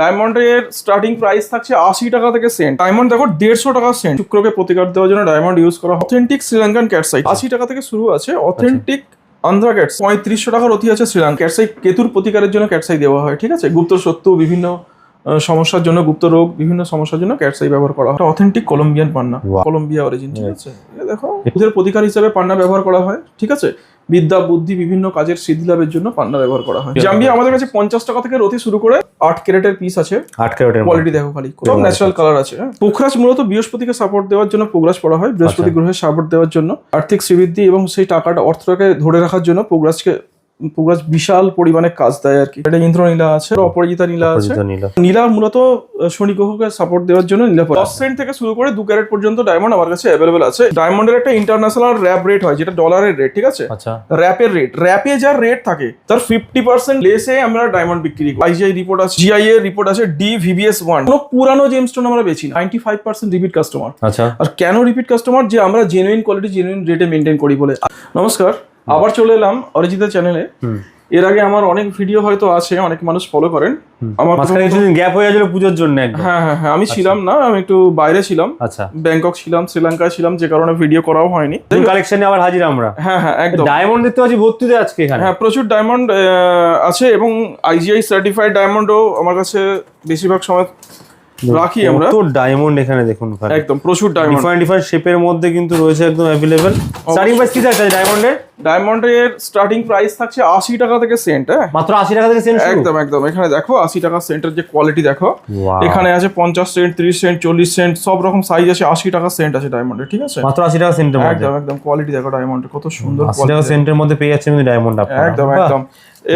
ডায়মন্ডের starting price থাকছে আশি টাকা থেকে সেন্ট ডায়মন্ড দেখো দেড়শো টাকা সেন্ট শুক্রকে প্রতিকার দেওয়ার জন্য ডায়মন্ড ইউজ করা অথেন্টিক শ্রীলঙ্কান ক্যাটসাই আশি টাকা থেকে শুরু আছে অথেন্টিক আন্ধ্রা ক্যাটস পঁয়ত্রিশশো টাকার অতি আছে শ্রীলঙ্কা ক্যাটসাই কেতুর প্রতিকারের জন্য ক্যাটসাই দেওয়া হয় ঠিক আছে? গুপ্ত সত্য বিভিন্ন সমস্যার জন্য গুপ্ত রোগ বিভিন্ন সমস্যার জন্য ক্যাটসাই ব্যবহার করা হয়। অথেন্টিক কলম্বিয়ান পান্না। কলম্বিয়া অরিজিন ঠিক আছে? দেখো এদের প্রতিকার হিসাবে পান্না ব্যবহার করা হয় ঠিক আছে? বিদ্যা বুদ্ধি বিভিন্ন কাজের সিদ্ধি লাভের জন্য পান্না ব্যবহার করা হয়। জাম্বিয়া আমাদের কাছে পঞ্চাশ টাকা থেকে রতি শুরু করে আট ক্যারেটের পিস আছে। আট ক্যারেটের কোয়ালিটি দেখো খালি। সব ন্যাচারাল কালার আছে হ্যাঁ। পোখরাজ মূলত বৃহস্পতিকে সাপোর্ট দেওয়ার জন্য পোগ্রাস পড়া হয়। বৃহস্পতি গ্রহের সাপোর্ট দেওয়ার জন্য আর্থিক শ্রীবৃদ্ধি এবং সেই টাকাটা অর্থটাকে ধরে রাখার জন্য পোখরাজকে পোখরাজ বিশাল পরিমাণে কাজ দেয় আর কি। এটা ইন্দ্রনীলা আছে অপরাজিতা নীলা আছে। নীলা। নীলা মূলত শনি গ্রহকে সাপোর্ট দেওয়ার জন্য নীলা দশ সেন্ট থেকে শুরু করে দু ক্যারেট পর্যন্ত ডায়মন্ড আমার কাছে অ্যাভেলেবেল আছে। ডায়মন্ডের একটা ইন্টারন্যাশনাল র্যাপ রেট হয় যেটা ডলারের রেট ঠিক আছে? র্যাপের রেট র্যাপে যার রেট থাকে তার ফিফটি পার্সেন্ট লেসে আমরা ডায়মন্ড বিক্রি করি। আইজিআই রিপোর্ট আছে জিআই এর রিপোর্ট আছে ডি ভিভিএস ওয়ান কোনো পুরানো জেমস্টোন আমরা বেছি ninety five percent repeat customer আচ্ছা। আর কেন রিপিট কাস্টমার যে আমরা জেনুইন কোয়ালিটি জেনুইন রেটে মেনটেন করি বলে। নমস্কার। আবার চলে এলাম অরিজিতা চ্যানেলে। এর আগে আমার অনেক ভিডিও হয়তো আছে অনেক মানুষ ফলো করেন। আমার মাঝখানে কিছুদিন গ্যাপ হয়ে গেছিল পুজোর জন্য একদম। হ্যাঁ হ্যাঁ হ্যাঁ আমি ছিলাম না আমি একটু বাইরে ছিলাম। আচ্ছা। ব্যাংকক ছিলাম শ্রীলঙ্কায় ছিলাম যে কারণে ভিডিও করাও হয়নি। কালেকশনে আবার হাজির আমরা। হ্যাঁ হ্যাঁ একদম। ডায়মন্ড দেখতে পাচ্ছি ভর্তিতে আজকে এখানে। হ্যাঁ প্রচুর ডায়মন্ড আছে এবং আইজিআই সার্টিফাইড ডায়মন্ডও আমার কাছে বেশিরভাগ সময় রাখি আমরা? তো ডায়মন্ড এখানে দেখুন একদম প্রচুর ডায়মন্ড ডিফারেন্ট ডিফারেন্ট শেপের মধ্যে কিন্তু রয়েছে একদম অ্যাভেলেবেল স্টার্টিং প্রাইস কি থাকছে ডায়মন্ডের ডায়মন্ডের স্টার্টিং প্রাইস থাকছে আশি টাকা থেকে সেন্ট হ্যাঁ? মাত্র আশি টাকা থেকে সেন্ট একদম একদম। এখানে দেখো আশি টাকা সেন্টের যে কোয়ালিটি দেখো। এখানে আছে পঞ্চাশ সেন্ট ত্রিশ সেন্ট চল্লিশ সেন্ট সব রকম সাইজ আছে আশি টাকা সেন্ট আছে ডায়মন্ডের ঠিক আছে? মাত্র আশি টাকা সেন্টের মধ্যে। একদম একদম। কোয়ালিটি দেখো ডায়মন্ডের কত সুন্দর টাকা সেন্টের মধ্যে পেয়ে কিন্তু ডায়মন্ড আপনারা। একদম একদম।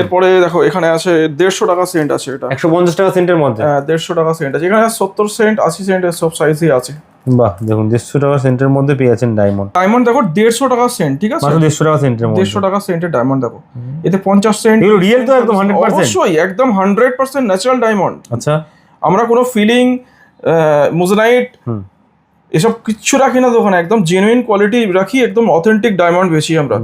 এরপরে দেখো এখানে আছে দেড়শো টাকা সেন্ট আছে এটা। একশো পঞ্চাশ টাকা সেন্টের মধ্যে? হ্যাঁ, দেড়শো টাকা সেন্ট আছে। এখানে সত্তর সেন্ট আশি সেন্টের সব সাইজই আছে। বাহ দেখুন দেড়শো টাকা সেন্টের মধ্যে পেয়ে যাচ্ছেন ডায়মন্ড ডায়মন্ড দেখো দেড়শো টাকা সেন্ট ঠিক আছে? মাত্র দেড়শো টাকা সেন্টের মধ্যে। দেড়শো টাকা সেন্টের ডায়মন্ড দেখো। এতে পঞ্চাশ সেন্ট এগুলো রিয়েল তো একদম হান্ড্রেড পার্সেন্ট অবশ্যই একদম হান্ড্রেড পার্সেন্ট ন্যাচারাল ডায়মন্ড আচ্ছা। আমরা কোনো ফিলিং মোজনাইট। এসব কিচ্ছু রাখি না দোকানে একদম জেনুইন কোয়ালিটি রাখি একদম অথেন্টিক ডায়মন্ড বেশি আমরা।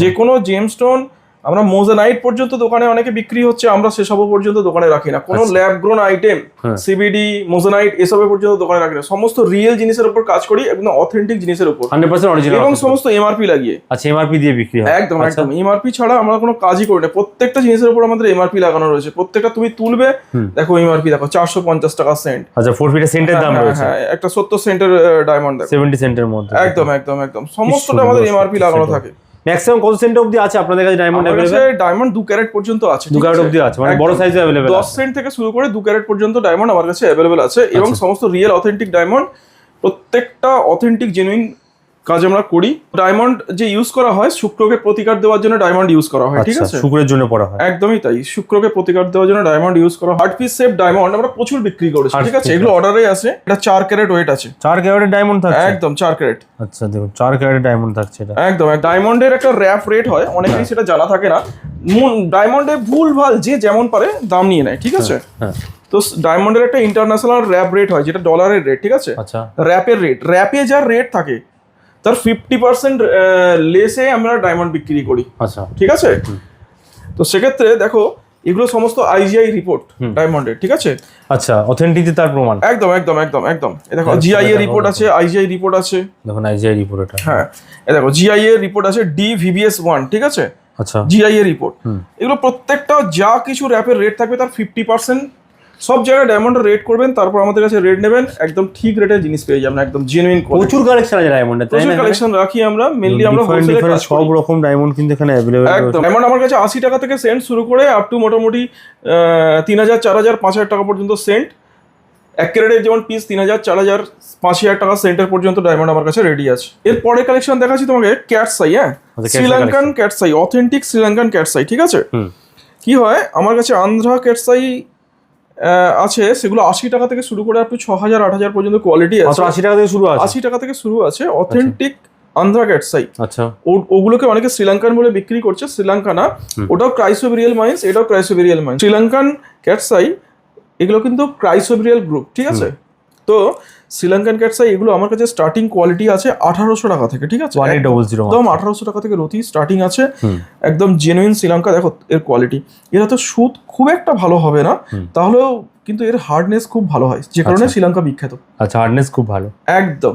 যে কোনো জেমস্টোন আমরা মোজানাইট পর্যন্ত দোকানে অনেকে বিক্রি হচ্ছে আমরা সেসবও পর্যন্ত দোকানে রাখি না। কোনো ল্যাব গ্রোন আইটেম হ্যাঁ। সিবিডি মোজানাইট এসবের পর্যন্ত দোকানে রাখি না। সমস্ত রিয়েল জিনিসের উপর কাজ করি একদম অথেন্টিক জিনিসের উপর। হান্ড্রেড পার্সেন্ট অরিজিনাল এবং সমস্ত এমআরপি লাগিয়ে। আচ্ছা এমআরপি দিয়ে বিক্রি হয়। একদম আচ্ছা। একদম। এমআরপি ছাড়া আমরা কোনো কাজই করি না। প্রত্যেকটা জিনিসের উপর আমাদের এমআরপি লাগানো রয়েছে। প্রত্যেকটা তুমি তুলবে। দেখো এমআরপি দেখো চারশো পঞ্চাশ টাকা সেন্ট আচ্ছা ফোর ফিটের সেন্টের দাম হ্যাঁ, রয়েছে। হ্যাঁ, একটা সত্তর সেন্টের ডায়মন্ড দেখো। সেভেন্টি সেন্টের মধ্যে। একদম একদম একদম। সমস্তটা আমাদের এমআরপি লাগানো থাকে। ম্যাক্সিমাম কত সেন্ট অবধি আছে আপনাদের কাছে ডায়মন্ড ডায়মন্ড দু ক্যারেট পর্যন্ত আছে দু ক্যারেট আছে? অবধি আছে মানে বড় সাইজে অ্যাভেলেবেল দশ সেন্ট থেকে শুরু করে দু ক্যারেট পর্যন্ত ডায়মন্ড আমার কাছে অ্যাভেলেবেল আছে এবং আচ্ছা। সমস্ত রিয়েল অথেন্টিক ডায়মন্ড প্রত্যেকটা অথেন্টিক জেনুইন কাজ আমরা করি। ডায়মন্ড যে ইউজ করা হয় শুক্রকে প্রতিকার দেওয়ার জন্য ডায়মন্ড ইউজ করা হয় ঠিক আচ্ছা আছে? শুক্রের জন্য পড়া হয়। একদমই তাই শুক্রকে প্রতিকার দেওয়ার জন্য ডায়মন্ড ইউজ করা হার্ট পিস সেফ ডায়মন্ড আমরা প্রচুর বিক্রি করেছি Heart ঠিক আছে? এগুলো অর্ডারে আছে এটা চার ক্যারেট ওয়েট আছে। চার ক্যারেটের ডায়মন্ড থাকছে? একদম চার ক্যারেট আচ্ছা দেখুন চার ক্যারেটের ডায়মন্ড থাকছে এটা। একদম ডায়মন্ডের একটা র্যাপ রেট হয় অনেকেই সেটা জানা থাকে না। ডায়মন্ডে ভুল ভালো যে যেমন পারে দাম নিয়ে নেয় ঠিক আছে? হ্যাঁ তো ডায়মন্ডের একটা ইন্টারন্যাশনাল র্যাপ রেট হয় যেটা ডলারের রেট ঠিক আছে? আচ্ছা। র্যাপের রেট র্যাপে যা রেট থাকে তার ফিফটি পার্সেন্ট লেসে আমরা ডায়মন্ড বিক্রি করি। আচ্ছা। ঠিক আছে? তো সেক্ষেত্রে দেখো এগুলো সমস্ত আইজিআই রিপোর্ট ডায়মন্ডের ঠিক আছে? আচ্ছা অথেন্টিটি তার প্রমাণ। একদম একদম একদম একদম। এ দেখো জিআই এর রিপোর্ট আছে আইজিআই রিপোর্ট আছে। দেখুন আইজিআই রিপোর্ট এটা। হ্যাঁ এ দেখো জিআই এর রিপোর্ট আছে ডি ভিভিএস ওয়ান ঠিক আছে? আচ্ছা। জিআই এর রিপোর্ট এগুলো প্রত্যেকটা যা কিছু র্যাপের রেট থাকবে তার ফিফটি পার্সেন্ট সব জায়গায় ডায়মন্ডের রেট করবেন তারপর আমাদের কাছে রেট নেবেন একদম ঠিক রেটের জিনিস পেয়ে যাবেন একদম জেনুইন প্রচুর কালেকশন আছে ডায়মন্ডের তাই না কালেকশন রাখি আমরা মেনলি আমরা করি। সব রকম ডায়মন্ড কিন্তু এখানে অ্যাভেলেবেল একদম ডায়মন্ড আমার কাছে আশি টাকা থেকে সেন্ট শুরু করে আপ টু মোটামুটি তিন হাজার চার হাজার পাঁচ হাজার টাকা পর্যন্ত সেন্ট এক ক্যারেটের যেমন পিস তিন হাজার চার হাজার পাঁচ হাজার টাকা সেন্টের পর্যন্ত ডায়মন্ড আমার কাছে রেডি আছে। এর পরে কালেকশন দেখাচ্ছি তোমাকে ক্যাট সাই হ্যাঁ? Sri Lankan cat's eye authentic Sri Lankan cat's eye ঠিক আছে? কি হয়? আমার কাছে আন্ধ্রা ক্যাট সাই আছে সেগুলো আশি টাকা থেকে শুরু করে আপনি ছ হাজার আট হাজার পর্যন্ত কোয়ালিটি আছে। আশি টাকা থেকে শুরু আছে? আশি টাকা থেকে শুরু আছে অথেন্টিক আন্ধ্রা ক্যাট সাই আচ্ছা। ও- ওগুলোকে অনেকে শ্রীলঙ্কান বলে বিক্রি করছে শ্রীলঙ্কা না ওটাও ক্রাইসোবেরিয়াল মাইন্স এটাও chrysoberyl mines Sri Lankan cat's eye এগুলো কিন্তু ক্রাইসোবেরিয়াল গ্রুপ ঠিক আছে? তো শ্রীলঙ্কান ক্যাটসাই এগুলো আমার কাছে স্টার্টিং কোয়ালিটি আছে আঠারোশো টাকা থেকে ঠিক আছে? একদম আঠারোশো টাকা থেকে রতি স্টার্টিং আছে। একদম জেনুইন শ্রীলঙ্কা দেখো এর কোয়ালিটি এরা তো সুদ খুব একটা ভালো হবে না তাহলেও কিন্তু এর হার্ডনেস খুব ভালো হয় যে কারণে আচ্ছা। শ্রীলঙ্কা বিখ্যাত। আচ্ছা হার্ডনেস খুব ভালো। একদম।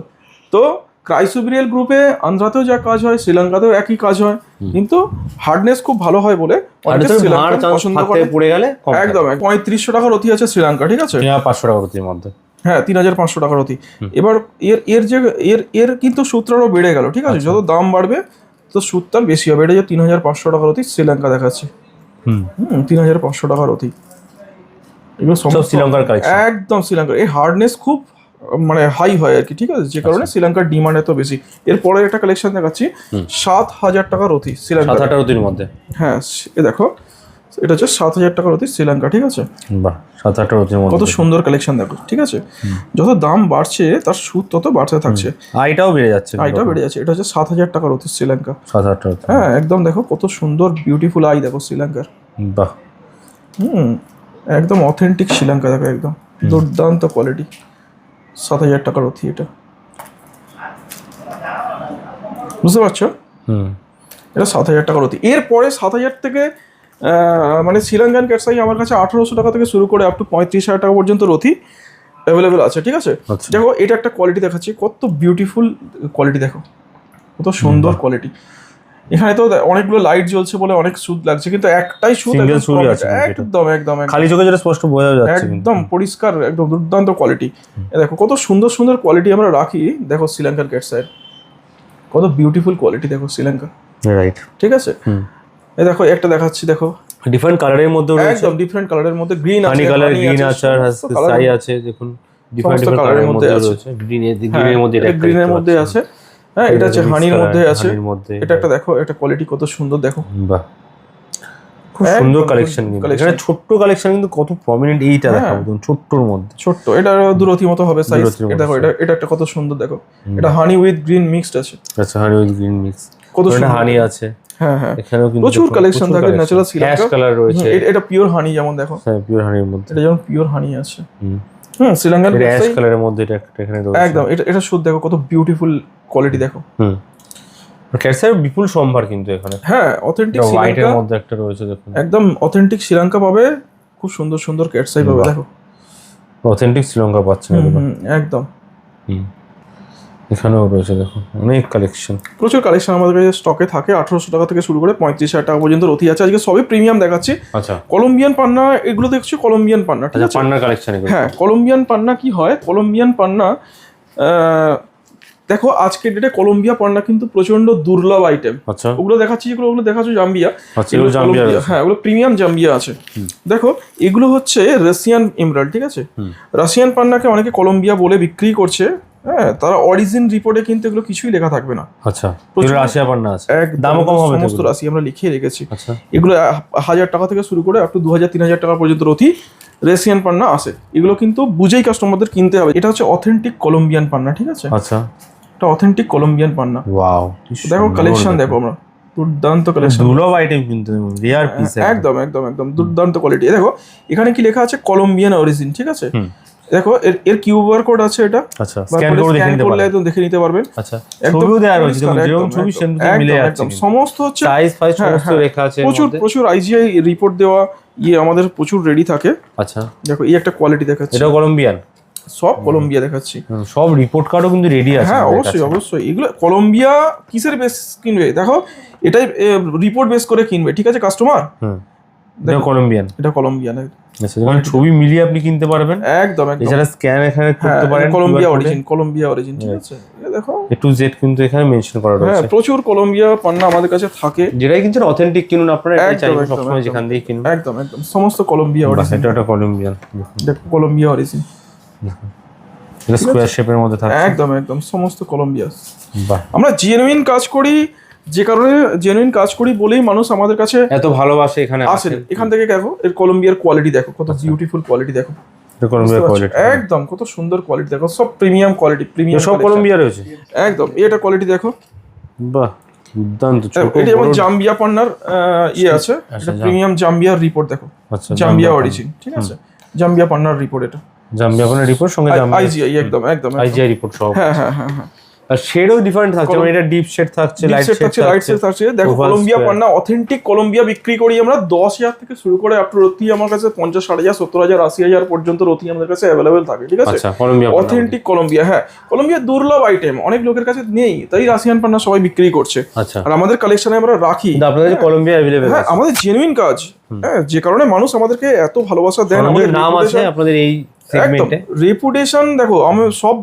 তো ক্রাইসোবিরিয়াল গ্রুপে আন্ধ্রাতেও যা কাজ হয় শ্রীলঙ্কাতেও একই কাজ হয় কিন্তু হার্ডনেস খুব ভালো হয় বলে পছন্দ করে। পড়ে গেলে একদম পঁয়ত্রিশশো টাকার অতি আছে শ্রীলঙ্কা ঠিক আছে? পাঁচশো টাকা প্রতির মধ্যে। হ্যাঁ তিন হাজার পাঁচশো টাকার অতি। এবার এর এর যে এর এর কিন্তু সূত্রটাও বেড়ে গেল ঠিক আছে? আচ্ছা। যত দাম বাড়বে তো সুদটার বেশি হবে। এটা যে তিন হাজার পাঁচশো টাকার অতি শ্রীলঙ্কা দেখাচ্ছে। হুম। তিন হাজার পাঁচশো টাকার অতি। এগুলো সব শ্রীলঙ্কার একদম শ্রীলঙ্কার এই হার্ডনেস খুব মানে হাই হয় আর কি ঠিক আছে? যে কারণে আচ্ছা। শ্রীলঙ্কার ডিমান্ড এত বেশি। এরপরে একটা কালেকশন দেখাচ্ছি সাত হাজার টাকার অতি শ্রীলঙ্কা সাত মধ্যে। হ্যাঁ এ দেখো এটা হচ্ছে সাত হাজার টাকার অতি শ্রীলঙ্কা ঠিক আছে? বাহ সাত কত সুন্দর কালেকশন দেখো ঠিক আছে? যত দাম বাড়ছে তার সুদ তত বাড়তে থাকছে। আইটাও বেড়ে যাচ্ছে আইটাও বেড়ে যাচ্ছে এটা হচ্ছে সাত হাজার টাকার অতি শ্রীলঙ্কা। সাত হ্যাঁ একদম দেখো কত সুন্দর বিউটিফুল আই দেখো শ্রীলঙ্কার। বাহ। হুম একদম অথেন্টিক শ্রীলঙ্কা দেখো একদম। দুর্দান্ত কোয়ালিটি সাত হাজার টাকার অতি এটা। বুঝতে পারছ? হুম। এটা সাত হাজার টাকার অতি। এরপরে সাত হাজার থেকে মানে শ্রীলঙ্কান ক্যাটসাই আমার কাছে আঠারোশো টাকা থেকে শুরু করে আপ টু পঁয়ত্রিশ হাজার টাকা পর্যন্ত রথি অ্যাভেলেবেল আছে ঠিক আছে? আচ্ছা। দেখো এটা একটা কোয়ালিটি দেখাচ্ছি কত বিউটিফুল কোয়ালিটি দেখো কত সুন্দর কোয়ালিটি এখানে তো অনেকগুলো লাইট জ্বলছে বলে অনেক সুদ লাগছে কিন্তু একটাই সুদ একদম আছে একদম খালি চোখে যেটা স্পষ্ট বোঝা যাচ্ছে একদম পরিষ্কার একদম দুর্দান্ত কোয়ালিটি দেখো কত সুন্দর সুন্দর কোয়ালিটি আমরা রাখি দেখো শ্রীলঙ্কার ক্যাটসাইয়ের কত বিউটিফুল কোয়ালিটি দেখো শ্রীলঙ্কা। রাইট ঠিক আছে? এই দেখো একটা দেখাচ্ছি দেখো। ডিফারেন্ট কালারের মধ্যে রয়েছে। একদম ডিফারেন্ট কালারের মধ্যে গ্রিন আছে হানি কালার গ্রিন আছে আর সাই আছে দেখুন ডিফারেন্ট কালারের এর মধ্যে আছে। রয়েছে। গ্রিন গ্রিনের মধ্যে এটা একটা গ্রিনের মধ্যে আছে। হ্যাঁ এটা হচ্ছে mixed হানির মধ্যে আছে। এটা একটা দেখো এটা কোয়ালিটি কত সুন্দর দেখো। বাহ। খুব সুন্দর কালেকশন কিন্তু। collection। এখানে ছোট্ট কালেকশন কিন্তু কত প্রমিনেন্ট এইটা হ্যাঁ। ছোট্টর মধ্যে। ছোট্ট এটা দুরতি মতো হবে সাইজ দেখো এটা এটা একটা কত সুন্দর দেখো। এটা হানি উইথ গ্রিন মিক্সড আছে। আচ্ছা হানি উইথ গ্রিন মিক্স কত সুন্দর। হানি আছে। হ্যাঁ হ্যাঁ। এখানেও কিন্তু প্রচুর collection থাকে অ্যাশ শ্রীলঙ্কা। কালার রয়েছে। এটা পিওর হানি যেমন দেখো। হ্যাঁ পিওর হানির মধ্যে। এটা যেমন পিওর হানি আছে। হুম। হুম শ্রীলঙ্কার অ্যাশ কালারের মধ্যে এটা এখানে রয়েছে। একদম এটা এটা শুধু দেখো কত বিউটিফুল কোয়ালিটি দেখো। হুম। ক্যাটসের বিপুল সম্ভার কিন্তু এখানে। হ্যাঁ অথেন্টিক শ্রীলঙ্কা মধ্যে একটা রয়েছে দেখুন। একদম অথেন্টিক শ্রীলঙ্কা পাবে খুব সুন্দর সুন্দর ক্যাটসাই পাবে দেখো। অথেন্টিক শ্রীলঙ্কা পাচ্ছেন একদম। হুম। এখানেও রয়েছে দেখুন অনেক কালেকশন প্রচুর কালেকশন আমাদের কাছে স্টকে থাকে। আঠারোশো টাকা থেকে শুরু করে পঁয়ত্রিশ হাজার টাকা পর্যন্ত রথি আছে। আজকে সবই প্রিমিয়াম দেখাচ্ছি। আচ্ছা। কলম্বিয়ান পান্না এগুলো দেখছি? কলম্বিয়ান পান্না ঠিক আচ্ছা আছে? পান্নার কালেকশন হ্যাঁ কলম্বিয়ান পান্না কি হয়? কলম্বিয়ান পান্না দেখো আজকে ডেটে কলম্বিয়া পান্না কিন্তু প্রচণ্ড দুর্লভ আইটেম আচ্ছা। ওগুলো দেখাচ্ছি যেগুলো ওগুলো দেখাচ্ছ জাম্বিয়া। আচ্ছা জাম্বিয়া হ্যাঁ ওগুলো প্রিমিয়াম জাম্বিয়া আছে। দেখো এগুলো হচ্ছে রাশিয়ান ইমরাল ঠিক আছে? রাশিয়ান পান্নাকে অনেকে কলম্বিয়া বলে বিক্রি করছে। হ্যাঁ তারা অরিজিন রিপোর্টে কিন্তু এগুলো কিছুই লেখা থাকবে না। আচ্ছা রাশিয়া পান্না আছে। দামও কম হবে সমস্ত রাশি আমরা লিখিয়ে রেখেছি। আচ্ছা। এগুলো হাজার টাকা থেকে শুরু করে আপ টু দু হাজার তিন হাজার টাকা পর্যন্ত রথি রেশিয়ান পান্না আসে এগুলো কিন্তু বুঝেই কাস্টমারদের কিনতে হবে। এটা হচ্ছে অথেন্টিক কলম্বিয়ান পান্না ঠিক আছে? আচ্ছা। এটা অথেন্টিক কলম্বিয়ান পান্না ওয়াও দেখো কালেকশন দেখো। আমরা। দুর্দান্ত কালেকশন দুর্লভ আইটেম কিন্তু রিয়ার পিস একদম। একদম একদম দুর্দান্ত কোয়ালিটি দেখো এখানে কি লেখা আছে? কলম্বিয়ান অরিজিন ঠিক আছে। দেখো এর কিউআর কোড আছে এটা। আচ্ছা স্ক্যান করে দেখে নিতে পারবেন একদম দেখে নিতে পারবেন। আচ্ছা ছবিও দেওয়া রয়েছে যেরকম ছবি একদম, মিলে যাচ্ছে সমস্ত হচ্ছে সাইজ ফাইজ হ্যাঁ, সমস্ত হ্যাঁ, লেখা আছে প্রচুর প্রচুর আইজিআই রিপোর্ট দেওয়া ইয়ে আমাদের প্রচুর রেডি থাকে। আচ্ছা। দেখো এই একটা কোয়ালিটি দেখাচ্ছি। এটাও কলম্বিয়ান সব কলম্বিয়া দেখাচ্ছি। সব রিপোর্ট কার্ডও কিন্তু রেডি আছে হ্যাঁ অবশ্যই অবশ্যই। এগুলো কলম্বিয়া কিসের বেস কিনবে? দেখো এটাই রিপোর্ট বেস করে কিনবে। ঠিক আছে কাস্টমার হুম। এটা কলম্বিয়ান এটা কলম্বিয়ান আচ্ছা ছবি মিলিয়ে আপনি কিনতে পারবেন। একদম একদম। এছাড়া স্ক্যান এখানে হ্যাঁ করতে পারেন কলম্বিয়া অরিজিন কলম্বিয়া অরিজিন ঠিক আছে? দেখো। এ টু জেড কিন্তু এখানে মেনশন করা হ্যাঁ প্রচুর কলম্বিয়া পান্না আমাদের কাছে থাকে। যেটাই কিনছেন অথেন্টিক কিনুন আপনারা এটাই একদম, চাইবেন সবসময় যেখান দিয়ে কিনুন। একদম একদম। সমস্ত কলম্বিয়া অরিজিন এটা একটা কলম্বিয়ান দেখো কলম্বিয়া অরিজিন এটা স্কোয়ার শেপের মধ্যে থাকে একদম একদম। সমস্ত কলম্বিয়া বাহ। আমরা জেনুইন কাজ করি যে কারণে জেনুইন কাজ করি বলেই মানুষ আমাদের কাছে এত ভালোবাসে এখানে আসেন। এখান থেকে দেখো এর কলম্বিয়ার কোয়ালিটি দেখো কত বিউটিফুল কোয়ালিটি দেখো? কোয়ালিটি একদম কত সুন্দর কোয়ালিটি দেখো সব প্রিমিয়াম কোয়ালিটি প্রিমিয়াম সব কলম্বিয়া রয়েছে একদম এটা কোয়ালিটি দেখো। বাহ দুর্দান্ত এটা যেমন জাম্বিয়া পান্নার ইয়ে আছে আচ্ছা, প্রিমিয়াম জাম্বিয়ার রিপোর্ট দেখো। আচ্ছা জাম্বিয়া অরিজিন ঠিক আছে? জাম্বিয়া পান্নার রিপোর্ট এটা। জাম্বিয়া ফোনের রিপোর্ট সঙ্গে জাম্বিয়া। আইজিআই একদম একদম। আইজিআই রিপোর্ট সহ হ্যাঁ হ্যাঁ হ্যাঁ হ্যাঁ। শেডও ডিফারেন্ট থাকছে মানে এটা ডিপ শেড থাকছে লাইট শেড থাকছে লাইট শেড থাকছে। দেখো কলম্বিয়া পান্না অথেন্টিক কলম্বিয়া বিক্রি করি আমরা দশ হাজার থেকে শুরু করে আপ রতি আমার কাছে পঞ্চাশ ষাট হাজার সত্তর হাজার আশি হাজার পর্যন্ত রতি আমাদের কাছে অ্যাভেলেবেল থাকে ঠিক আছে? আচ্ছা অথেন্টিক কলম্বিয়া হ্যাঁ। কলম্বিয়া দুর্লভ আইটেম অনেক লোকের কাছে নেই তাই রাশিয়ান পান্না সবাই বিক্রি করছে। আচ্ছা। আর আমাদের কালেকশনে আমরা রাখি। আপনাদের কলম্বিয়া অ্যাভেলেবেল হ্যাঁ আমাদের জেনুইন কাজ। হ্যাঁ যে কারণে মানুষ আমাদেরকে এত ভালোবাসা দেন আমাদের নাম আছে আপনাদের এই সেগমেন্টে রেপুটেশন দেখো আমি সব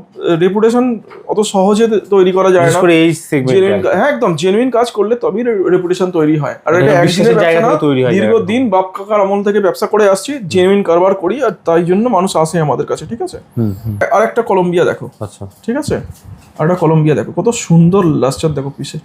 রেপুটেশন অত সহজে তৈরি করা যায় না। এই সেগমেন্টে হ্যাঁ একদম জেনুইন কাজ করলে তবেই রেপুটেশন তৈরি হয়। আর এটা একদিনের ব্যবসা না, তৈরি হয় দীর্ঘদিন বাপ কাকার আমল থেকে ব্যবসা করে আসছি জেনুইন কারবার করি আর তাই জন্য মানুষ আসে আমাদের কাছে ঠিক আছে? আর একটা কলম্বিয়া দেখো। আচ্ছা। ঠিক আছে? আর একটা কলম্বিয়া দেখো কত সুন্দর লাস্টার দেখো পিসে।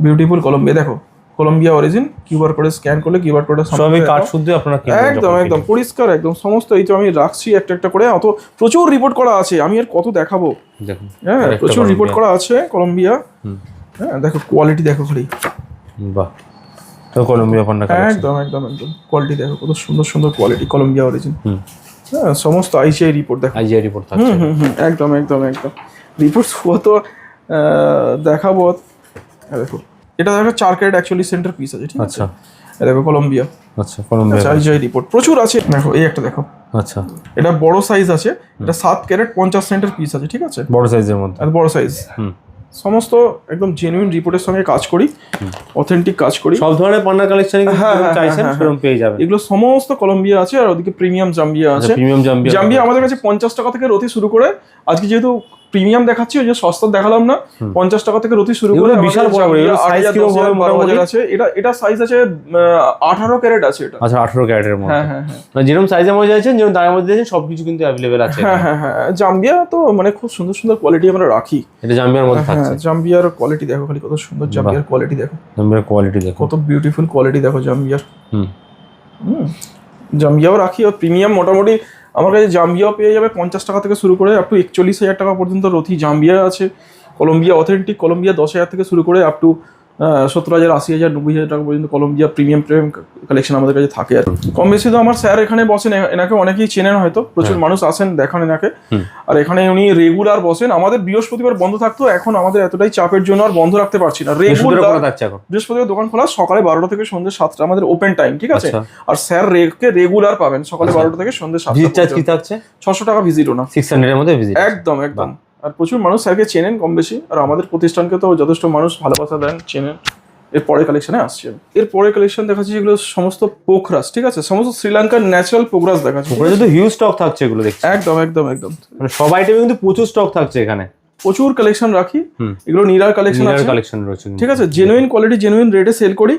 বিউটিফুল কলম্বিয়া দেখো। কলম্বিয়া অরিজিন কিউআর কোডে স্ক্যান করলে কিউআর কোডে সবই কাঠ শুদ্ধ আপনারা একদম একদম পরিষ্কার একদম সমস্ত এই তো আমি রাখছি একটা একটা করে অত প্রচুর রিপোর্ট করা আছে আমি আর কত দেখাবো? দেখুন হ্যাঁ প্রচুর রিপোর্ট করা আছে কলম্বিয়া। হ্যাঁ দেখো কোয়ালিটি দেখো খালি। বাহ। তো কলম্বিয়া ফোনটা একদম একদম একদম কোয়ালিটি দেখো কত সুন্দর সুন্দর কোয়ালিটি কলম্বিয়া অরিজিন হ্যাঁ সমস্ত আইসিআই রিপোর্ট দেখো। আইজিআই রিপোর্ট থাকছে। একদম একদম একদম। রিপোর্ট কত দেখাবো। হ্যাঁ, দেখো এটা দেখো চার ক্যারেট অ্যাকচুয়ালি সেন্টার পিস আছে ঠিক আছে? আচ্ছা। দেখো কলম্বিয়া আচ্ছা কলম্বিয়া আইসিআই রিপোর্ট প্রচুর আছে। দেখো এই একটা দেখো। আচ্ছা। এটা বড় সাইজ আছে এটা সাত ক্যারেট পঞ্চাশ সেন্টার পিস আছে ঠিক আছে? বড় সাইজের মধ্যে। এত বড় সাইজ হুম। সমস্ত একদম জেনুইন রিপোর্টের সঙ্গে কাজ করি অথেন্টিক কাজ করি। সব ধরনের পান্নার কালেকশন হ্যাঁ, হ্যাঁ, চাইছেন হ্যাঁ, সেরকম পেয়ে যাবেন। এগুলো সমস্ত কলম্বিয়া আছে আর ওদিকে প্রিমিয়াম জাম্বিয়া আছে। প্রিমিয়াম জাম্বিয়া জাম্বিয়া আমাদের কাছে পঞ্চাশ টাকা থেকে রতি শুরু করে আজকে যেহেতু প্রিমিয়াম দেখাচ্ছি ওই যে সস্তা দেখালাম না। পঞ্চাশ টাকা থেকে রতি শুরু করে বিশাল বড় বড়? আছে। এটা এটা সাইজ আছে আঠারো ক্যারেট আছে এটা। আচ্ছা আঠারো ক্যারেটের মধ্যে। হ্যাঁ হ্যাঁ হ্যাঁ। মানে যেরকম সাইজের মধ্যে চাইছেন যেরকম দামের মধ্যে চাইছেন সবকিছু কিন্তু অ্যাভেলেবেল আছে হ্যাঁ হ্যাঁ হ্যাঁ। জাম্বিয়া তো মানে খুব সুন্দর সুন্দর কোয়ালিটি আমরা রাখি। এটা জাম্বিয়ার মধ্যে হ্যাঁ থাকছে। জাম্বিয়ার কোয়ালিটি দেখো খালি কত সুন্দর জাম্বিয়ার কোয়ালিটি দেখো। জাম্বিয়ার কোয়ালিটি দেখো। কত বিউটিফুল কোয়ালিটি দেখো জাম্বিয়ার। হুম। হুম। জাম্বিয়াও রাখি আর প্রিমিয়াম মোটামুটি আমার কাছে জাম্বিয়াও পেয়ে যাবে পঞ্চাশ টাকা থেকে শুরু করে আপ টু একচল্লিশ হাজার টাকা পর্যন্ত রথি জাম্বিয়া আছে। কলম্বিয়া অথেন্টিক কলম্বিয়া দশ হাজার থেকে শুরু করে আপ টু সত্তর হাজার আশি হাজার নব্বই হাজার টাকা পর্যন্ত কলম্বিয়া প্রিমিয়াম প্রিমিয়াম কালেকশন আমাদের কাছে থাকে আর কম বেশি তো আমার স্যার এখানে বসেন এনাকে অনেকেই চেনেন হয়তো প্রচুর মানুষ আসেন দেখান এনাকে। আর এখানে উনি রেগুলার বসেন আমাদের বৃহস্পতিবার বন্ধ থাকতো এখন আমাদের এতটাই চাপের জন্য আর বন্ধ রাখতে পারছি না। রেগুলার বৃহস্পতিবার দোকান খোলা সকালে বারোটা থেকে সন্ধ্যে সাতটা আমাদের ওপেন টাইম ঠিক আছে? আচ্ছা। আর স্যার রেকে রেগুলার পাবেন সকালে বারোটা থেকে সন্ধ্যে সাতটা ভিজিট কি থাকছে? ছশো টাকা ভিজিটও না সিক্স হান্ড্রেডের মধ্যে ভিজিট একদম একদম। আর প্রচুর মানুষ স্যারকে চেনেন কম বেশি আর আমাদের প্রতিষ্ঠানকে তো যথেষ্ট মানুষ ভালোবাসা দেন চেনেন। এর পরে কালেকশনে আসছে। এর পরে কালেকশন দেখাচ্ছি যেগুলো সমস্ত পোখরাস ঠিক আছে? সমস্ত শ্রীলঙ্কার ন্যাচারাল পোখরাস দেখাচ্ছে। উপরে কিন্তু হিউজ স্টক থাকছে এগুলো দেখছি। একদম একদম একদম। মানে সব আইটেমে কিন্তু প্রচুর স্টক থাকছে এখানে। প্রচুর কালেকশন রাখি। এগুলো নিরার কালেকশন আছে। কালেকশন রয়েছে ঠিক আছে? জেনুইন কোয়ালিটি জেনুইন রেটে সেল করি।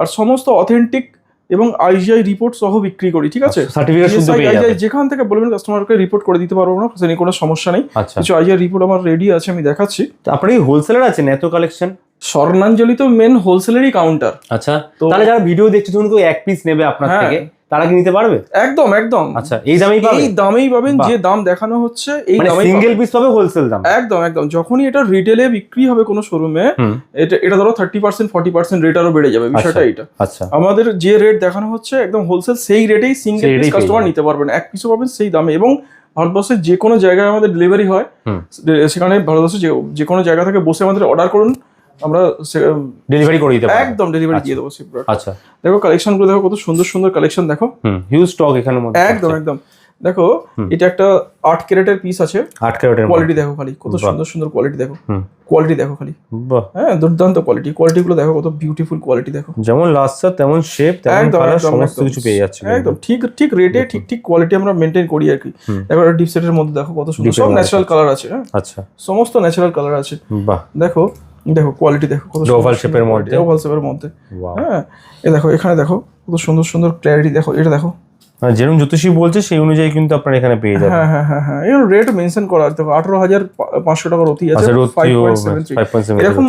আর সমস্ত অথেন্টিক এবং আইজিআই রিপোর্ট সহ বিক্রি করি ঠিক আছে? সার্টিফিকেট পেয়ে যাবে যেখান থেকে বলবেন কাস্টমারকে রিপোর্ট করে দিতে পারব না সেখানে কোনো সমস্যা নেই। আচ্ছা। কিছু আইজিআই রিপোর্ট আমার রেডি আছে আমি দেখাচ্ছি। আপনি আপনার এই হোলসেলার আছেন এত কালেকশন স্বর্ণাঞ্জলি তো মেন হোলসেলেরই কাউন্টার আচ্ছা তাহলে যারা ভিডিও দেখছে ধরুন কেউ এক পিস নেবে আপনার হ্যাঁ। থেকে। তারা কি নিতে পারবে? একদম একদম। আচ্ছা এই দামেই পাবে? এই দামেই পাবেন যে দাম দেখানো হচ্ছে এই দামেই সিঙ্গেল পিস পাবে হোলসেল দাম? একদম একদম। যখনই এটা রিটেলে বিক্রি হবে কোনো শোরুমে এটা এটা ধরো thirty percent forty percent rate আরও বেড়ে যাবে বিষয়টা এটা আচ্ছা। আমাদের যে রেট দেখানো হচ্ছে একদম হোলসেল সেই রেটেই সিঙ্গেল পিস কাস্টমার নিতে পারবেন। এক পিসও পাবেন সেই দামে। এবং ভারতবর্ষের যে কোনো জায়গায় আমাদের ডেলিভারি হয় সেখানে ভারতবর্ষের যে কোনো জায়গা থেকে বসে আমাদের অর্ডার করুন। আমরা ডেলিভারি করে দিতে একদম ডেলিভারি দিয়ে দেবো সেই। আচ্ছা। দেখো কালেকশনগুলো দেখো কত সুন্দর সুন্দর কালেকশন দেখো। হিউজ স্টক এখানের মধ্যে একদম একদম। দেখো এটা একটা আট ক্যারেটের পিস আছে। আট ক্যারেটের কোয়ালিটি দেখো খালি কত সুন্দর সুন্দর কোয়ালিটি দেখো। কোয়ালিটি দেখো খালি। বাহ। হ্যাঁ দুর্দান্ত কোয়ালিটি কোয়ালিটি গুলো দেখো কত বিউটিফুল কোয়ালিটি দেখো। যেমন লাস্টার তেমন শেপ তেমন কালার সমস্ত কিছু পেয়ে যাচ্ছে একদম ঠিক ঠিক রেটে ঠিক ঠিক কোয়ালিটি আমরা মেনটেন করি আর কি। দেখো ডিপ সেটের মধ্যে দেখো কত সুন্দর। সব ন্যাচারাল কালার আছে। হ্যাঁ। আচ্ছা। সমস্ত ন্যাচারাল কালার আছে। বাহ। দেখো দেখো কোয়ালিটি দেখো কত ওভাল শেপের মধ্যে? ওভাল শেপের মধ্যে। হ্যাঁ এ দেখো এখানে দেখো কত সুন্দর সুন্দর ক্ল্যারিটি দেখো এটা দেখো। যেরকম জ্যোতিষী বলছে সেই অনুযায়ী কিন্তু আপনারা এখানে পেয়ে যাবেন। হ্যাঁ হ্যাঁ হ্যাঁ হ্যাঁ। এর রেট মেনশন করা আছে। আঠারো হাজার পাঁচশো টাকার অতি আছে এরকম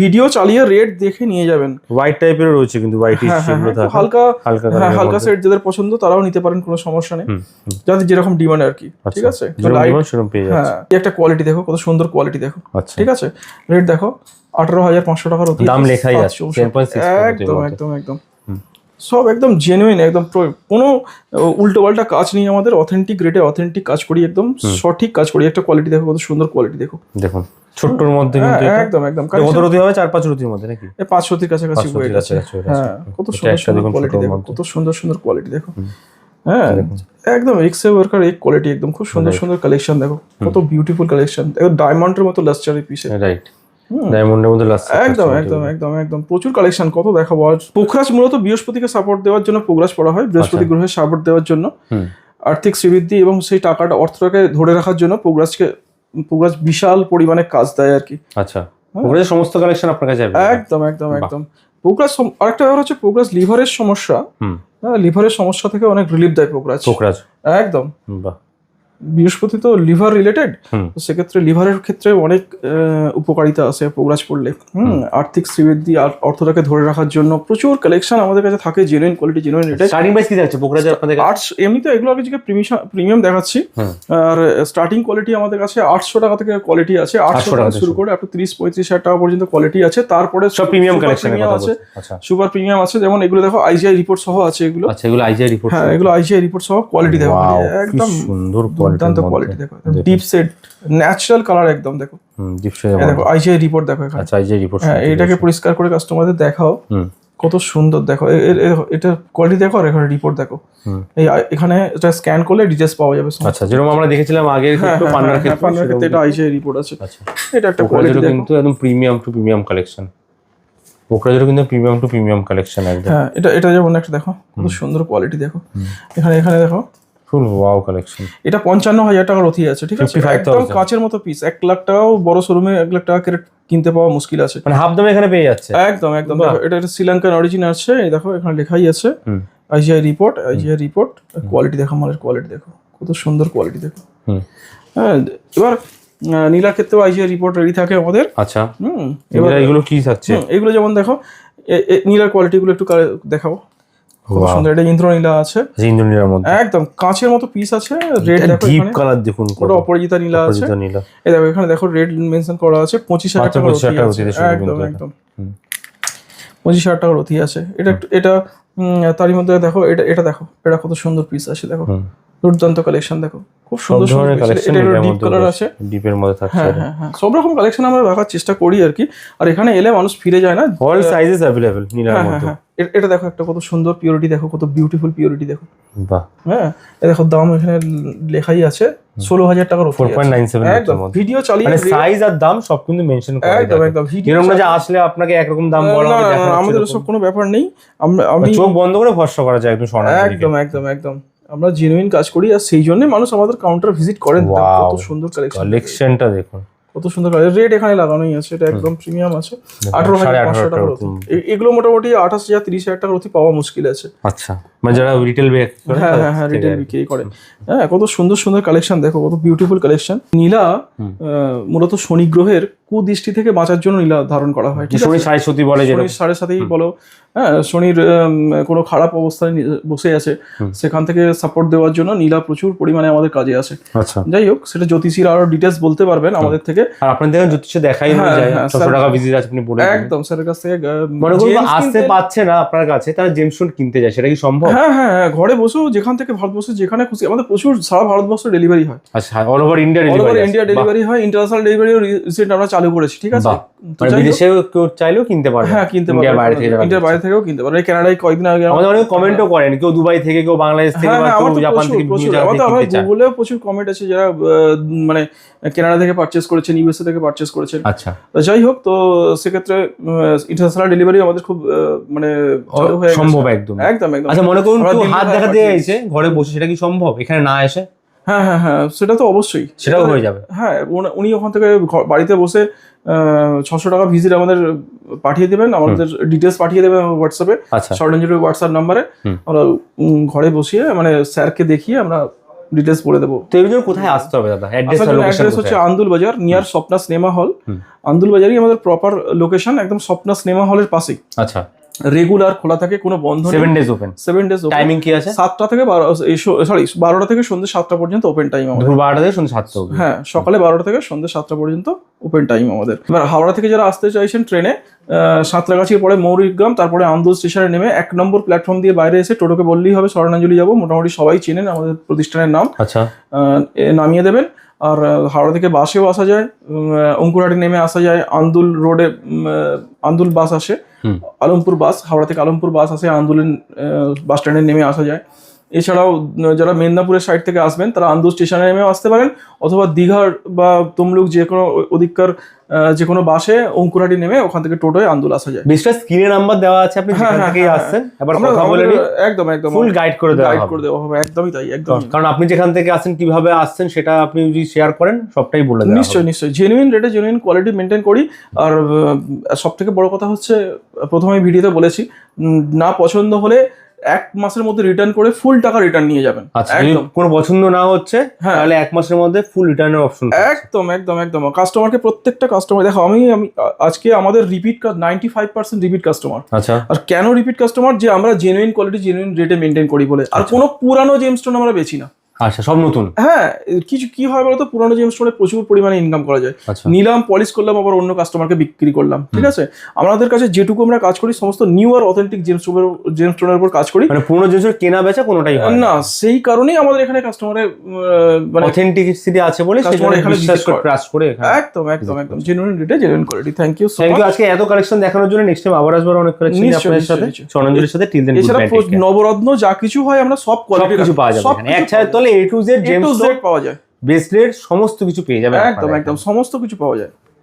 ভিডিও চালিয়ে রেট দেখে নিয়ে যাবেন। হোয়াইট টাইপের রয়েছে কিন্তু হোয়াইট হ্যাঁ হ্যাঁ হ্যাঁ, হালকা হালকা হ্যাঁ হালকা সেট যাদের পছন্দ তারাও নিতে পারেন কোনো সমস্যা নেই। যাদের যেরকম ডিমান্ড আর কি ঠিক আচ্ছা। আছে? হ্যাঁ একটা কোয়ালিটি দেখো কত সুন্দর কোয়ালিটি দেখো আচ্ছা। ঠিক আছে? রেট দেখো আঠারো হাজার পাঁচশো টাকার অতি দাম লেখাই আছে, 10.6 একদম একদম একদম। সব একদম জেনুইন একদম কোনো উল্টো পাল্টা কাজ নেই আমাদের অথেন্টিক রেটে অথেন্টিক কাজ করি একদম সঠিক কাজ করি একটা কোয়ালিটি দেখো কত সুন্দর কোয়ালিটি দেখো। দেখুন। ছোট্টর মধ্যে কিন্তু হ্যাঁ। একদম একদম। কত রতি হবে? চার পাঁচ রতির মধ্যে নাকি? পাঁচ সতির কাছাকাছি weight আছে। হ্যাঁ কত সুন্দর সুন্দর কোয়ালিটি দেখো কত সুন্দর সুন্দর কোয়ালিটি দেখো। হ্যাঁ একদম এক্সে ওয়ার্কার এক কোয়ালিটি একদম খুব সুন্দর সুন্দর কালেকশন দেখো। কত বিউটিফুল কালেকশন দেখো ডায়মন্ডের মতো লাস্টারি পিসে রাইট ডায়মন্ডের মধ্যে লাস্ট একদম একদম একদম একদম। প্রচুর কালেকশন কত দেখাবো আর পোখরাজ মূলত বৃহস্পতিকে সাপোর্ট দেওয়ার জন্য পোখরাজ পড়া হয় বৃহস্পতি গ্রহের সাপোর্ট দেওয়ার জন্য। আর্থিক শ্রীবৃদ্ধি এবং সেই টাকাটা অর্থটাকে ধরে রাখার জন্য পোখরাজকে পোখরাজ বিশাল পরিমাণে কাজ দেয় আর কি। আচ্ছা। ওগুলো সমস্ত কালেকশন আপনার কাছে একদম একদম একদম। পোকরাজ সম- আরেকটা ব্যাপার হচ্ছে পোকরাজ লিভারের সমস্যা। হুম। হ্যাঁ লিভারের সমস্যা থেকে অনেক রিলিফ দেয় পোকরাজ পোকরাজ একদম। বাহ। বৃহস্পতি তো লিভার রিলেটেড সেক্ষেত্রে লিভারের ক্ষেত্রে অনেক উপকারিতা আছে পোকরাজ পড়লে। হুম আর্থিক শ্রীবৃদ্ধি আর অর্থটাকে ধরে রাখার জন্য প্রচুর কালেকশন আমাদের কাছে থাকে জেনুইন কোয়ালিটি জেনুইন রেটে স্টার্টিং প্রাইস কি যাচ্ছে পোকরাজ আপনাদের? আর্টস এমনিতে এগুলো আগে যে প্রিমিয়াম দেখাচ্ছি আর স্টার্টিং কোয়ালিটি আমাদের কাছে আটশো টাকা থেকে কোয়ালিটি আছে আটশো 800 টাকা শুরু করে আপনি তিরিশ পঁয়ত্রিশ হাজার টাকা পর্যন্ত কোয়ালিটি আছে তারপরে সব প্রিমিয়াম কথা আছে বলছি। আচ্ছা। সুপার প্রিমিয়াম আছে যেমন এগুলো দেখো আইজিআই রিপোর্ট সহ আছে এগুলো। আচ্ছা এগুলো আইজিআই রিপোর্ট হ্যাঁ এগুলো আইজিআই রিপোর্ট সহ কোয়ালিটি দেখো একদম সুন্দর দুর্দান্ত কোয়ালিটি দেখো ডিপ সেট ন্যাচারাল কালার একদম দেখো। দেখো আইজিআই রিপোর্ট দেখো আচ্ছা আইজিআই রিপোর্ট হ্যাঁ এটাকে পরিষ্কার করে কাস্টমারদের দেখাও। কত সুন্দর দেখো। এটা কোয়ালিটি দেখো আর এখানে রিপোর্ট দেখো। এই এখানে এটা স্ক্যান করলে ডিটেলস পাওয়া যাবে। আচ্ছা যেরকম আমরা দেখেছিলাম আগের হ্যাঁ, ক্ষেত্রে হ্যাঁ, পান্নার হ্যাঁ, ক্ষেত্রে পান্নার ক্ষেত্রে এটা আইজিআই রিপোর্ট আছে। আচ্ছা। এটা একটা কোয়ালিটি কিন্তু একদম প্রিমিয়াম টু প্রিমিয়াম কালেকশন পোকরাজেরও কিন্তু প্রিমিয়াম টু প্রিমিয়াম কালেকশন একদম। হ্যাঁ এটা এটা যেমন একটা দেখো কত সুন্দর কোয়ালিটি দেখো। এখানে এখানে দেখো ফুল ওয়াও কালেকশন। এটা পঞ্চান্ন হাজার টাকার অথি আছে ঠিক আছে? একদম কাঁচের মতো পিস এক লাখ টাকাও বড় শোরুমে এক লাখ টাকা কেটে কিনতে পাওয়া মুশকিল আছে। মানে হাফ দামে এখানে পেয়ে যাচ্ছে। একদম একদম। এটা একটা শ্রীলঙ্কান অরিজিন আছে। দেখো এখানে লেখাই আছে। IGI report IGI report quality দেখো মালের কোয়ালিটি দেখো। কত সুন্দর কোয়ালিটি দেখো। হ্যাঁ এবার নীলার ক্ষেত্রেও আইজিআই রিপোর্ট রেডি থাকে আমাদের। আচ্ছা। হুম এবার এগুলো কি থাকছে? এগুলো যেমন দেখো নীলার কোয়ালিটিগুলো একটু দেখাও। কত Wow. সুন্দর এটা ইন্দ্র নীলা আছে আচ্ছা ইন্দোনেশিয়ার মধ্যে একদম কাঁচের মতো পিস আছে রেড দেখো ডিপ এখানে কালার দেখুন ওটা অপরাজিতা নীলা আছে অপরাজিতা নীলা এই দেখো এখানে দেখো রেড মেনশন করা আছে পঁচিশ হাজার মাত্র টাকার 25,000 রতি টাকা আছে রতিতে শুরু একদম কিন্তু এটা। একদম হুম। পঁচিশ হাজার টাকার রতি আছে এটা একটু- এটা উম, তারই মধ্যে দেখো এটা এটা দেখো এটা কত সুন্দর পিস আছে দেখো হুম দুর্দান্ত কালেকশন দেখো খুব সব সুন্দর সুন্দর ধরনের piece। কালেকশন এটা এটার ডিপ মধ্যে কালার আছে ডিপের মধ্যে থাকছে হ্যাঁ হ্যাঁ হ্যাঁ সব রকম কালেকশন আমরা রাখার চেষ্টা করি আর কি আর এখানে এলে মানুষ ফিরে যায় না অল সাইজেস अवेलेबल নীলার হ্যাঁ হ্যাঁ মধ্যে হ্যাঁ এ- এটা দেখো একটা কত সুন্দর পিওরিটি দেখো কত বিউটিফুল পিওরিটি দেখো। বাহ। হ্যাঁ এ দেখো দাম এখানে লেখাই আছে ষোলো হাজার টাকার 4.97 একদম ভিডিও চালিয়ে মানে সাইজ আর দাম সব কিন্তু মেনশন করা একদম একদম ভিডিও এরকম না যে আসলে আপনাকে একরকম দাম বলা হবে আমাদের সব কোনো ব্যাপার নেই। আমরা আমি চোখ বন্ধ করে ভরসা করা যায় একদম একদম একদম একদম। আমরা জেনুইন কাজ করি আর সেই জন্য মানুষ আমাদের কাউন্টার ভিজিট করেন. কত সুন্দর কালেকশন কালেকশনটা দেখুন। কত সুন্দর রেট এখানে লাগানোই আছে এটা একদম প্রিমিয়াম আছে। আঠারো হাজার পাঁচশো টাকার টাকা অতি। এগুলো মোটামুটি আঠাশ হাজার তিরিশ হাজার টাকার অতি পাওয়া মুশকিল আছে। আচ্ছা মানে যারা রিটেল ব্যাগ হ্যাঁ হ্যাঁ হ্যাঁ রিটেল বিক্রি করে। হ্যাঁ কত সুন্দর সুন্দর কালেকশন দেখো কত বিউটিফুল কালেকশন নীলা মূলত শনি গ্রহের কুদৃষ্টি থেকে বাঁচার জন্য নীলা ধারণ করা হয় শনি সাড়ে সতী বলে শনির সাড়ে সাথেই বলো। হ্যাঁ শনির কোনো খারাপ অবস্থায় বসে আছে। সেখান থেকে সাপোর্ট দেওয়ার জন্য নীলা প্রচুর পরিমাণে আমাদের কাজে আসে। আচ্ছা। যাই হোক সেটা জ্যোতিষীর আরও ডিটেলস বলতে পারবেন আমাদের থেকে। আর আপনার দেখেন জ্যোতিষে দেখাই হ্যাঁ, হয়ে যায় হ্যাঁ, ছশো টাকা ভিজিট আছে আপনি বলে একদম স্যারের কাছ থেকে মনে করুন আসতে পারছে না আপনার কাছে তারা জেমস্টোন কিনতে যায় সেটা কি সম্ভব? হ্যাঁ হ্যাঁ হ্যাঁ, ঘরে বসেও যেখান থেকে ভারতবর্ষে যেখানে খুশি আমাদের প্রচুর সারা ভারতবর্ষ ডেলিভারি হয়। আচ্ছা all over India all over India delivery হয় ইন্টারন্যাশনাল ডেলিভারিও রিসেন্ট আমরা চালু করেছি ঠিক আছে? মানে বিদেশেও কেউ চাইলেও কিনতে পারবে। হ্যাঁ কিনতে পারবে বাইরে থেকে ইন্ডিয়ার বাইরে থেকেও কিনতে পারবে। কানাডায় কয়েকদিন আগে আমাদের অনেক কমেন্টও করেন কেউ দুবাই থেকে কেউ বাংলাদেশ থেকে হ্যাঁ বা কেউ জাপান প্রচুর থেকে বিভিন্ন জায়গা থেকে কিনতে চায়। গুগলেও প্রচুর কমেন্ট আছে যারা মানে কানাডা থেকে পারচেস করেছেন ইউএসএ থেকে পারচেস করেছেন। আচ্ছা। যাই হোক তো সেক্ষেত্রে ইন্টারন্যাশনাল ডেলিভারি আমাদের খুব মানে হয়ে। সম্ভব একদম। একদম একদম। আচ্ছা মনে করুন হাত দেখাতে পাঠিয়ে এসে ঘরে বসে সেটা কি সম্ভব? এখানে না এসে? হ্যাঁ হ্যাঁ হ্যাঁ সেটা তো অবশ্যই। সেটাও হয়ে যাবে। হ্যাঁ উনি- ওখান থেকে বাড়িতে বসে ছশো টাকা ভিজিট আমাদের পাঠিয়ে দেবেন আমাদের ডিটেলস পাঠিয়ে দেবেন হোয়াটসঅ্যাপে শর্ট হোয়াটসঅ্যাপ নাম্বারে। আমরা ঘরে বসিয়ে মানে স্যারকে দেখিয়ে আমরা ডিটেলস বলে দেবো। তো এর জন্য কোথায় আসতে হবে দাদা? অ্যাড্রেস আর লোকেশন অ্যাড্রেস হচ্ছে আন্দুল বাজার near Swapna cinema hall. Andul বাজারই আমাদের প্রপার লোকেশন একদম স্বপ্না সিনেমা হলের পাশেই। আচ্ছা। রেগুলার খোলা থাকে কোনো বন্ধ seven days open seven days timing কি আছে? সাতটা থেকে বারো সরি বারোটা থেকে সন্ধ্যে সাতটা পর্যন্ত ওপেন টাইম আমাদের। বারোটা থেকে সন্ধ্যে সাতটা হ্যাঁ সকালে বারোটা থেকে সন্ধ্যে সাতটা পর্যন্ত ওপেন টাইম আমাদের। এবার হাওড়া থেকে যারা আসতে চাইছেন ট্রেনে সাঁতরাগাছির পরে মৌরিগ্রাম তারপরে আন্দোল স্টেশনে নেমে এক নম্বর প্ল্যাটফর্ম দিয়ে বাইরে এসে টোটোকে বললেই হবে স্মরণাঞ্জলি যাব। মোটামুটি সবাই চেনেন আমাদের প্রতিষ্ঠানের নাম। আচ্ছা। নামিয়ে দেবেন। আর হাওড়া থেকে বাসেও আসা যায় অঙ্কুরাটি নেমে আসা যায় আন্দুল রোডে আন্দুল বাস আসে। আলমপুর বাস হাওড়া থেকে আলমপুর বাস আসে আন্দুলের বাস স্ট্যান্ডে নেমে আসা যায়। এছাড়াও যারা মেদিনীপুরের সাইড থেকে আসবেন তারা আন্দুল স্টেশনে নেমেও আসতে পারেন অথবা দীঘার বা তমলুক যে কোনো ওদিককার যে কোনো বাসে অঙ্কুরহাটি নেমে ওখান থেকে টোটোয় আন্দুল আসা যায়। বিশটা স্ক্রিনে নাম্বার দেওয়া আছে আপনি হ্যাঁ, যেখান হ্যাঁ, থেকেই হ্যাঁ, আসছেন এবার কথা বলে একদম একদম। ফুল গাইড করে দেওয়া গাইড করে দেওয়া হবে একদমই তাই একদম কারণ আপনি যেখান থেকে আসেন কীভাবে আসছেন সেটা আপনি যদি শেয়ার করেন সবটাই বলে দেওয়া নিশ্চয়ই নিশ্চয়ই। জেনুইন রেটে জেনুইন কোয়ালিটি মেনটেন করি আর সব থেকে বড় কথা হচ্ছে প্রথমে ভিডিওতে বলেছি না পছন্দ হলে এক মাসের মধ্যে রিটার্ন করে ফুল টাকা রিটার্ন নিয়ে যাবেন। আচ্ছা একদম। কোনো পছন্দ না হচ্ছে হ্যাঁ। তাহলে এক মাসের মধ্যে ফুল রিটার্নের অপশন একদম একদম একদম। কাস্টমারকে প্রত্যেকটা কাস্টমার দেখো আমি আমি আজকে আমাদের repeat ninety five percent repeat customer আচ্ছা। আর কেন রিপিট কাস্টমার যে আমরা জেনুইন কোয়ালিটি জেনুইন রেটে মেনটেন করি বলে। আর কোনো পুরানো জেমস্টোন আমরা বেচি না। আচ্ছা সব নতুন? হ্যাঁ কিছু কি হয় বলতো? পুরানো জেমস্টোনে প্রচুর পরিমাণে ইনকাম করা যায়। আচ্ছা। নিলাম পলিশ করলাম আবার অন্য কাস্টমারকে বিক্রি করলাম ঠিক আছে? আমাদের কাছে যেটুকু আমরা কাজ করি সমস্ত নিউ আর অথেন্টিক জেমস জেমস স্টোনের উপর কাজ করি। মানে পুরোনো জিনিসের কেনা বেচা কোনোটাই হয় না? সেই কারণেই আমাদের এখানে কাস্টমারের মানে অথেন্টিসিটি আছে বলে জন্য এখানে বিশ্বাস করে। ট্রাস্ট করে একদম একদম একদম। জেনুইন রেটে genuine quality thank you thank you আজকে এত কালেকশন দেখানোর জন্য নেক্সট টাইম আবার আসব অনেক কালেকশন আপনাদের সাথে। স্বর্ণাঞ্জলির সাথে টিল দেন এছাড়া প্র- নবরত্ন যা কিছু হয় আমরা সব কোয়ালিটি কিছু পাওয়া যাবে এক ছায়ের তলে এ টু জেড পাওয়া যায়। বেসলেট সমস্ত কিছু পেয়ে যাবে একদম একদম সমস্ত কিছু পাওয়া যায়।